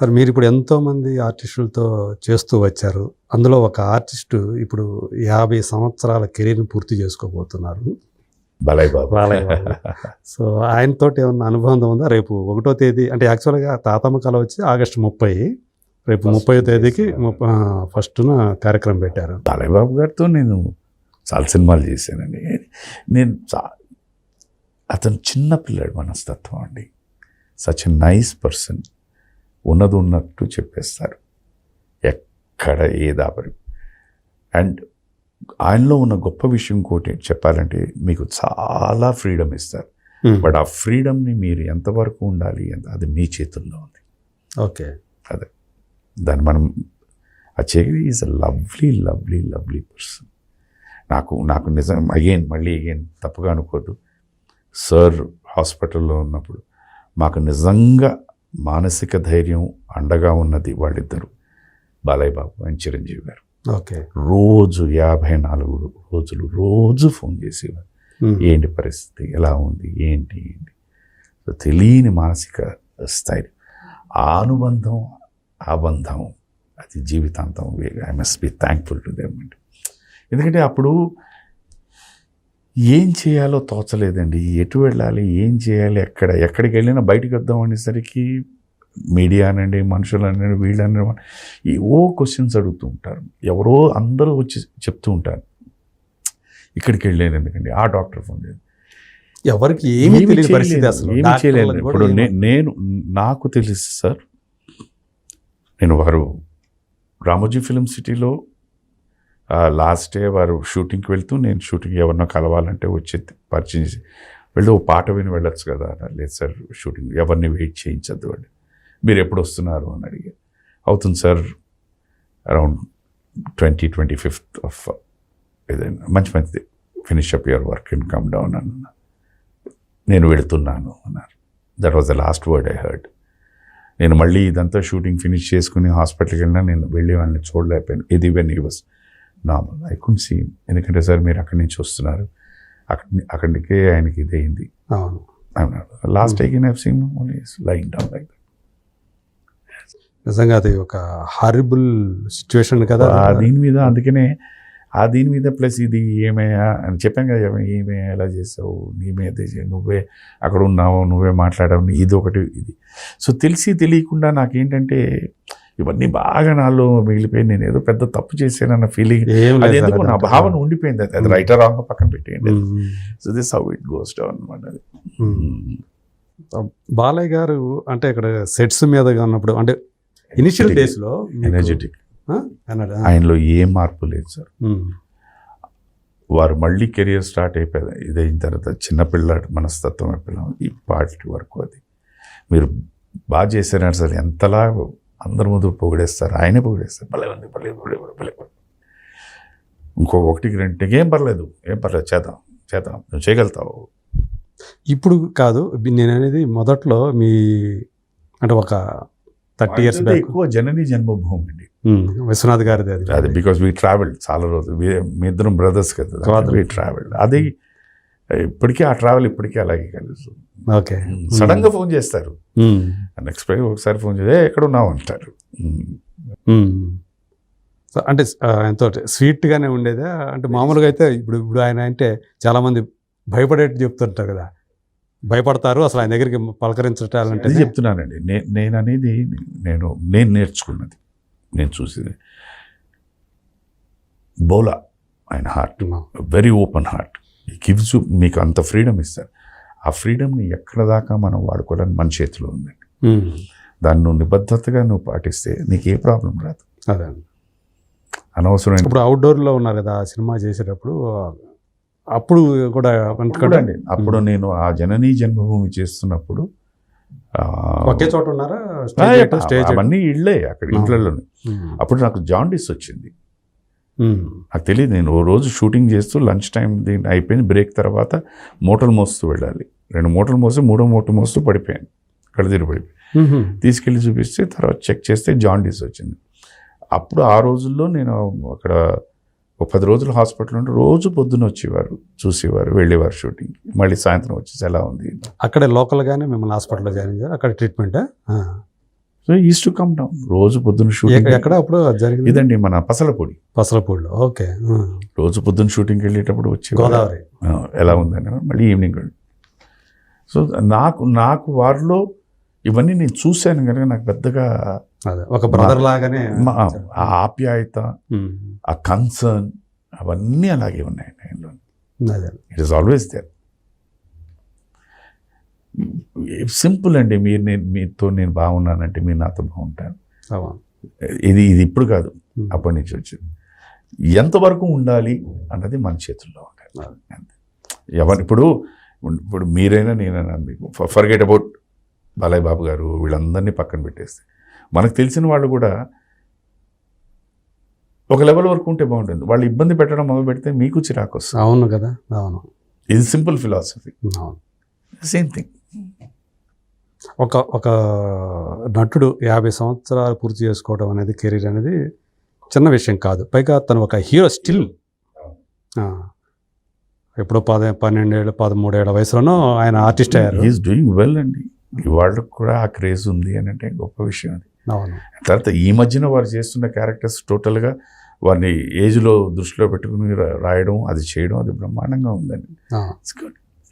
Sir మీరు ఇప్పుడు ఎంతో మంది ఆర్టిస్టులతో చేస్తూ వచ్చారు. అందులో ఒక ఆర్టిస్టు ఇప్పుడు యాభై సంవత్సరాల కెరీర్ని పూర్తి చేసుకోబోతున్నారు. బాలయ్య బాబు. సో ఆయనతో ఏమన్నా అనుబంధం ఉందా? రేపు ఒకటో తేదీ అంటే యాక్చువల్గా తాతమ్మ కళ వచ్చి ఆగస్టు ముప్పై. రేపు ముప్పై తేదీకి. ఫస్ట్న కార్యక్రమం పెట్టారు. బాలయ్య బాబు గారితో నేను చాలా సినిమాలు చేశానండి. నేను అతను చిన్న పిల్లాడు మనస్తత్వం అండి. Such a nice person. ఉన్నది ఉన్నట్టు చెప్పేస్తారు. ఎక్కడ ఏ దాపరి. అండ్ ఆయనలో ఉన్న గొప్ప విషయం ఇంకోటి చెప్పాలంటే మీకు చాలా ఫ్రీడమ్ ఇస్తారు. ఉమ్. బట్ ఆ ఫ్రీడమ్ని మీరు ఎంతవరకు ఉండాలి ఎంత అది మీ చేతుల్లో ఉంది. ఓకే. దాన్ని మనం ఆ చెగిరి is a lovely lovely lovely person. నాకు నాకు నిజం అగైన్ మళ్ళీ అగైన్ తప్పుగా అనుకోద్దు. సార్ హాస్పిటల్లో ఉన్నప్పుడు మాకు నిజంగా మానసిక ధైర్యం అండగా ఉన్నది వాళ్ళిద్దరు. బాలయ్య బాబు అండ్ చిరంజీవి గారు. ఓకే. రోజు యాభై నాలుగు రోజులు రోజు ఫోన్ చేసేవారు. ఉమ్. ఏంటి పరిస్థితి? ఎలా ఉంది? ఏంటి? ఏంటి? సో తెలియని మానసిక స్థైర్యం. ఆ అనుబంధం ఆ బంధం అది జీవితాంతం I must be thankful to them అండి. ఎందుకంటే అప్పుడు ఏం చేయాలో తోచలేదండి. ఎటు వెళ్ళాలి ఏం చేయాలి ఎక్కడ ఎక్కడికి వెళ్ళినా బయటికి వద్దాం అనేసరికి మీడియా అనండి మనుషులు అనండి వీళ్ళని ఈ ఓ క్వశ్చన్స్ అడుగుతూ ఉంటారు. ఎవరో అందరూ వచ్చి చెప్తూ ఉంటారు. ఇక్కడికి వెళ్ళాను ఎందుకండి? ఆ డాక్టర్ ఫోన్ చేసి ఎవరికి ఏమీ తెలియని పరిస్థితి అసలు. ఏమీ కూడా ఇప్పుడు నేను నాకు తెలుసు సార్ నేను వారు రామోజీ ఫిలిం సిటీలో లాస్ట్ డే వారు షూటింగ్కి వెళ్తూ నేను షూటింగ్ ఎవరినో కలవాలంటే వచ్చి పరిచయం చేసి వెళ్ళి ఓ పాట విని వెళ్ళొచ్చు కదా లేదు సార్ షూటింగ్ ఎవరిని వెయిట్ చేయించద్దు అండి. మీరు ఎప్పుడు వస్తున్నారు? అని అడిగి అవుతుంది sir around twenty twenty fifth of ఏదైనా మంచి మంచిది. Finish up your work and come down అన్న నేను వెళుతున్నాను అన్నారు. That was the last word I heard నేను మళ్ళీ ఇదంతా షూటింగ్ ఫినిష్ చేసుకుని హాస్పిటల్కి వెళ్ళినా నేను వెళ్ళి వాళ్ళని చూడలేకపోయాను. ఇది when he was normal I could see ఎందుకంటే సార్ మీరు అక్కడి నుంచి వస్తున్నారు. అక్కడి అక్కడికే ఆయనకి ఇదైంది అవును. Last I seen only line down like నిజంగా అది ఒక హారిబుల్ సిచ్యువేషన్ కదా. ఆ దీని మీద అందుకనే ఆ దీని మీద ప్లస్ ఇది ఏమయ్యా అని చెప్పాను కదా ఏమే- ఏమే ఎలా చేసావు నీ మీద చే- నువ్వే అక్కడ ఉన్నావు నువ్వే మాట్లాడావు ఇది ఒకటి ఇది. సో తెలిసి తెలియకుండా నాకేంటంటే ఇవన్నీ బాగా నాలో మిగిలిపోయి నేను ఏదో పెద్ద తప్పు చేశానన్న ఫీలింగ్ అది ఎందుకు నా. భావన ఉండిపోయింది అది- అది. రైటర్ రాంగ్ పక్కన పెట్టేయండి. So this how it goes down అనమాట అది. బాలయ్య గారు అంటే ఇక్కడ సెట్స్ మీద ఉన్నప్పుడు అంటే ఇనిషియల్ డేస్లో మీకు- ఎనర్జెటిక్. ఆయనలో ఏ మార్పు లేదు సార్. వారు మళ్ళీ కెరియర్ స్టార్ట్ అయిపోయింది ఇదైన తర్వాత చిన్నపిల్లాడు మనస్తత్వం అయిపోయినాం ఈ పార్టీ వరకు అది మీరు బాగా చేశారు సార్ ఎంతలా అందరి ముందు పొగిడేస్తారు ఆయనే పొగిడేస్తారు. భలే ఉంది భలే భలే భలే. ఇంకో ఒకటికి రెండుకి ఏం పర్లేదు ఏం పర్లేదు చేద్దాం చేద్దాం నువ్వు చేయగలుగుతావు. ఇప్పుడు కాదు నేను అనేది మొదట్లో మీ అంటే ఒక థర్టీ ఇయర్స్ బ్యాక్. ఎక్కువ జనని జన్మభూమి అండి. విశ్వనాథ్ గారిది అది. అది బికాస్ వీ ట్రావెల్ చాలా రోజులు. మీ ఇద్దరం బ్రదర్స్ కదా. వీ ట్రావెల్ అది ఇప్పటికీ ఆ ట్రావెల్ ఇప్పటికీ అలాగే కలుస్తుంది. ఓకే. సడన్గా ఫోన్ చేస్తారు. ఉమ్. అన్ఎక్స్పెక్టెడ్ ఒకసారి ఫోన్ చేసి "ఏ, ఎక్కడ ఉన్నావు? అంటారు. సో అంటే ఎంతో స్వీట్ గానే ఉండేదా? అంటే మామూలుగా అయితే ఇప్పుడు ఇప్పుడు ఆయన అంటే చాలా మంది భయపడేట్టు చెప్తుంటారు కదా. భయపడతారు అసలు ఆయన దగ్గరికి పలకరించటాలంటే చెప్తున్నానండి. నేను అనేది నేను నేను నేర్చుకున్నది. నేను చూసేది. బౌలా ఆయన heart very open heart gives మీకు అంత ఫ్రీడమ్ ఇస్తారు ఆ ఫ్రీడమ్ని ఎక్కడ దాకా మనం వాడుకోవడానికి మన చేతిలో ఉందండి. దాన్ని నువ్వు నిబద్ధతగా నువ్వు పాటిస్తే నీకు ఏ ప్రాబ్లం రాదు. అదే అనవసరమైన ఇప్పుడు అవుట్డోర్లో ఉన్నారు కదా ఆ సినిమా చేసేటప్పుడు అప్పుడు కూడా అప్పుడు అండి అప్పుడు నేను ఆ జననీ జన్మభూమి చేస్తున్నప్పుడు ఒకే చోట ఉన్నారా. అవన్నీ ఇళ్ళే అక్కడ ఉమ్. అప్పుడు నాకు జాండీస్ వచ్చింది. నాకు తెలియదు నేను ఓ రోజు షూటింగ్ చేస్తూ లంచ్ టైం దీని అయిపోయింది. బ్రేక్ తర్వాత మూటలు మోస్తూ వెళ్ళాలి. రెండు మూటలు మోసి మూడో మూట మోస్తూ పడిపోయాను. కళ్ళదిరి పడిపోయి ఉహుం. తీసుకెళ్ళి చూపిస్తే తర్వాత చెక్ చేస్తే జాండీస్ వచ్చింది. అప్పుడు ఆ రోజుల్లో నేను అక్కడ ఒక పది రోజులు హాస్పిటల్ ఉంటే రోజు పొద్దున్న వచ్చేవారు చూసేవారు వెళ్ళేవారు షూటింగ్. మళ్ళీ సాయంత్రం వచ్చేసి ఎలా ఉంది? అక్కడే లోకల్ గానే మిమ్మల్ని హాస్పిటల్లో జాయిన్ చేశారు. అక్కడ treatment? So is to come down రోజు పొద్దున్న ఎక్క- షూటింగ్ ఎక్కడ? అప్పుడు జరిగింది? ఇదండి మన పసలపొడి. పసలపూడిలో ఓకే. రోజు పొద్దున్న షూటింగ్కి వెళ్ళేటప్పుడు వచ్చి గోదావరి. ఎలా ఉందని మళ్ళీ ఈవినింగ్ సో నాకు నాకు వారిలో ఇవన్నీ నేను చూశాను కనుక నాకు పెద్దగా ఒక బ్రదర్ లాగానే ఆ ఆప్యాయత. ఆ కన్సర్న్ అవన్నీ అలాగే ఉన్నాయి ఆయనలో it is always there simple అండి. మీరు నేను మీతో నేను బాగున్నానంటే మీరు నాతో అవును. ఇది ఇది ఇప్పుడు కాదు. అప్పటి నుంచి వచ్చింది. ఎంతవరకు ఉండాలి అన్నది మన చేతుల్లో అంతే. ఎవరు ఇప్పుడు ఇప్పుడు మీరైనా నేనైనా మీకు ఫర్గెట్ అబౌట్ బాలయ్య బాబు గారు వీళ్ళందరినీ పక్కన పెట్టేస్తే. మనకు తెలిసిన వాళ్ళు కూడా ఒక లెవెల్ వరకు ఉంటే బాగుంటుంది. వాళ్ళు ఇబ్బంది పెట్టడం మొదలు పెడితే మీకు చిరాకు వస్తుంది. అవును కదా. అవును. ఇది సింపుల్ ఫిలాసఫీ అవును. సేమ్ థింగ్ ఒక ఒక నటుడు యాభై సంవత్సరాలు పూర్తి చేసుకోవడం అనేది కెరీర్ అనేది చిన్న విషయం కాదు. పైగా తను ఒక హీరో స్టిల్. ఎప్పుడో పద పన్నెండేళ్ళు పదమూడేళ్ళ వయసులోనూ ఆయన ఆర్టిస్ట్ అయ్యారు. ఈజ్ డూయింగ్ వెల్ అండి. వాళ్ళకు కూడా ఆ క్రేజ్ ఉంది అని అంటే గొప్ప విషయం అది. అవును. తర్వాత ఈ మధ్యన వారు చేస్తున్న క్యారెక్టర్స్ టోటల్గా వారిని ఏజ్లో దృష్టిలో పెట్టుకుని రాయడం అది చేయడం అది బ్రహ్మాండంగా ఉందండి. It's good